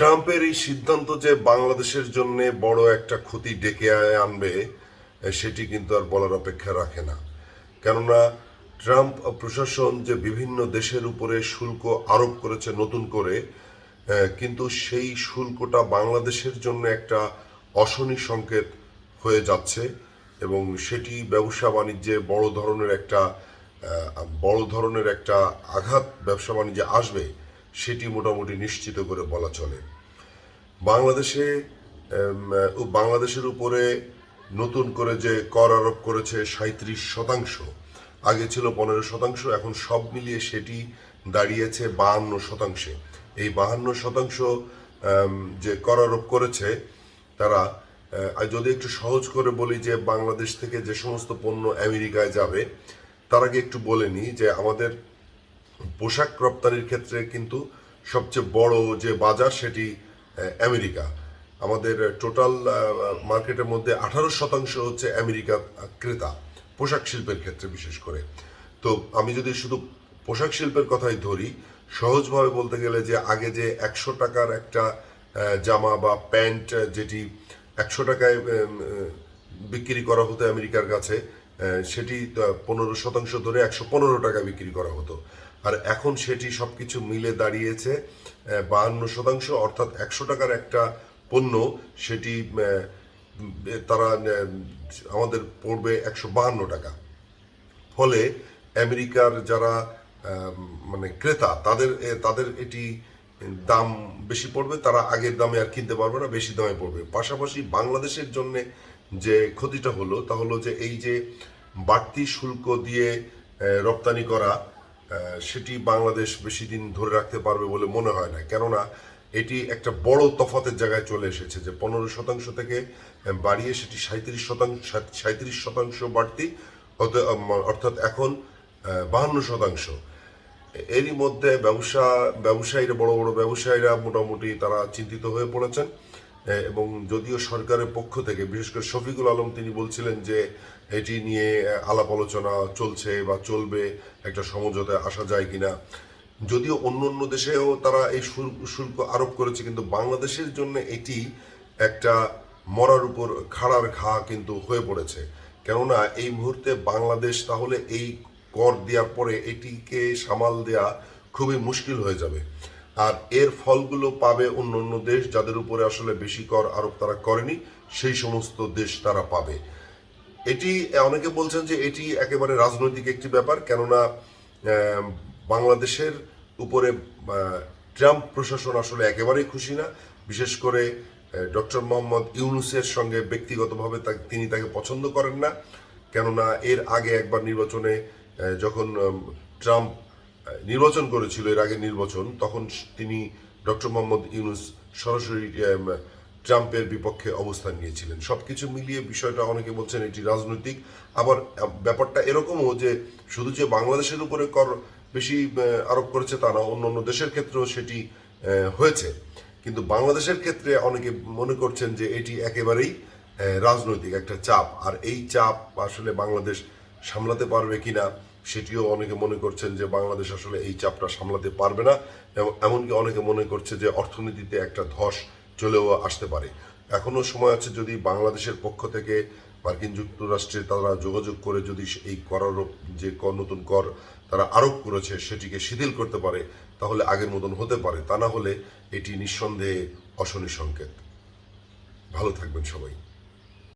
ট্রাম্পের এই সিদ্ধান্ত যে বাংলাদেশের জন্য বড় একটা ক্ষতি ডেকে আনবে সেটি কিন্তু আর বলার অপেক্ষা রাখে না। কেননা ট্রাম্প প্রশাসন যে বিভিন্ন দেশের উপরে শুল্ক আরোপ করেছে নতুন করে কিন্তু সেই শুল্কটা বাংলাদেশের জন্য একটা অশনি সংকেত হয়ে যাচ্ছে এবং সেটি ব্যবসা বাণিজ্যে বড় ধরনের একটা বড় ধরনের একটা আঘাত ব্যবসা বাণিজ্যে আসবে। সেটি মোটামুটি নিশ্চিত করে বলা চলে। বাংলাদেশে বাংলাদেশের উপরে নতুন করে যে কর আরোপ করেছে সাঁত্রিশ শতাংশ, আগে ছিল পনেরো শতাংশ, এখন সব মিলিয়ে সেটি দাঁড়িয়েছে বাহান্ন শতাংশে। এই বাহান্ন শতাংশ যে কর আরোপ করেছে, তারা যদি একটু সহজ করে বলি যে বাংলাদেশ থেকে যে সমস্ত পণ্য আমেরিকায় যাবে, তার আগে একটু বলে নিই যে আমাদের পোশাক রপ্তানির ক্ষেত্রে কিন্তু সবচেয়ে বড় যে বাজার সেটি আমেরিকা। আমাদের টোটাল মার্কেটের মধ্যে আঠারো শতাংশ হচ্ছে আমেরিকা ক্রেতা, পোশাক শিল্পের ক্ষেত্রে বিশেষ করে। তো আমি যদি শুধু পোশাক শিল্পের কথাই ধরি, সহজভাবে বলতে গেলে যে আগে যে একশো টাকার একটা জামা বা প্যান্ট, যেটি একশো টাকায় বিক্রি করা হতো আমেরিকার কাছে সেটি পনেরো শতাংশ ধরে একশো পনেরো টাকা বিক্রি করা হতো। আর এখন সেটি সব কিছু মিলে দাঁড়িয়েছে বাহান্ন শতাংশ, অর্থাৎ একশো টাকার একটা পণ্য। সেটি তারা আমাদের পড়বে একশো বাহান্ন টাকা। ফলে আমেরিকার যারা মানে ক্রেতা, তাদের তাদের এটি দাম বেশি পড়বে, তারা আগের দামে আর কিনতে পারবে না, বেশি দামে পড়বে। পাশাপাশি বাংলাদেশের জন্য যে ক্ষতিটা হলো তা হলো যে এই যে বাড়তি শুল্ক দিয়ে রপ্তানি করা সেটি বাংলাদেশ বেশি দিন ধরে রাখতে পারবে বলে মনে হয় না। কেননা এটি একটা বড় তফাতের জায়গায় চলে এসেছে যে পনেরো শতাংশ থেকে বাড়িয়ে সেটি সাঁত্রিশ শতাংশ সাঁত্রিশ শতাংশ বাড়তি অর্থাৎ এখন বাহান্ন শতাংশ। এরই মধ্যে ব্যবসা, ব্যবসায়ীরা, বড় বড় ব্যবসায়ীরা মোটামুটি তারা চিন্তিত হয়ে পড়েছেন। এবং যদিও সরকারের পক্ষ থেকে, বিশেষ করে শফিকুল আলম তিনি বলছিলেন যে এটি নিয়ে আলাপ আলোচনা চলছে বা চলবে, একটা সমঝোতায় আসা যায় কিনা। যদিও অন্য অন্য দেশেও তারা এই শুল্ক আরোপ করেছে, কিন্তু বাংলাদেশের জন্য এটি একটা মরার উপর খাড়ার ঘা কিন্তু হয়ে পড়েছে। কেননা, এই মুহূর্তে বাংলাদেশ তাহলে এই কর দেওয়ার পরে এটিকে সামাল দেয়া খুবই মুশকিল হয়ে যাবে। আর এর ফলগুলো পাবে অন্য অন্য দেশ যাদের উপরে আসলে বেশি কর আরোপ তারা করেনি, সেই সমস্ত দেশ তারা পাবে। এটি অনেকে বলছেন যে এটি একেবারে রাজনৈতিক একটি ব্যাপার, কেননা বাংলাদেশের উপরে ট্রাম্প প্রশাসন আসলে একেবারেই খুশি না। বিশেষ করে ডক্টর মোহাম্মদ ইউনুসের সঙ্গে ব্যক্তিগতভাবে তিনি তাকে পছন্দ করেন না। কেননা, এর আগে একবার নির্বাচনে যখন ট্রাম্প নির্বাচন করেছিল, এর আগে নির্বাচন, তখন তিনি ডক্টর মোহাম্মদ ইউনুস সরাসরি ট্রাম্পের বিপক্ষে অবস্থান নিয়েছিলেন। সব কিছু মিলিয়ে বিষয়টা অনেকে বলছেন এটি রাজনৈতিক, আবার ব্যাপারটা এরকমও যে শুধু যে বাংলাদেশের উপরে কর বেশি আরোপ করেছে তা না অন্য অন্য দেশের ক্ষেত্রেও সেটি হয়েছে। কিন্তু বাংলাদেশের ক্ষেত্রে অনেকে মনে করছেন যে এটি একেবারেই রাজনৈতিক একটা চাপ, আর এই চাপ আসলে বাংলাদেশ সামলাতে পারবে কিনা সেটিও অনেকে মনে করছেন যে বাংলাদেশ আসলে এই চাপটা সামলাতে পারবে না, এবং এমনকি অনেকে মনে করছে যে অর্থনীতিতে একটা ধস চলেও আসতে পারে। এখনও সময় আছে যদি বাংলাদেশের পক্ষ থেকে মার্কিন যুক্তরাষ্ট্রে তারা যোগাযোগ করে যদি এই কর যে কর, নতুন কর তারা আরোপ করেছে সেটিকে শিথিল করতে পারে, তাহলে আগের মতন হতে পারে। তা না হলে এটি নিঃসন্দেহে অশনি সংকেত। ভালো থাকবেন সবাই।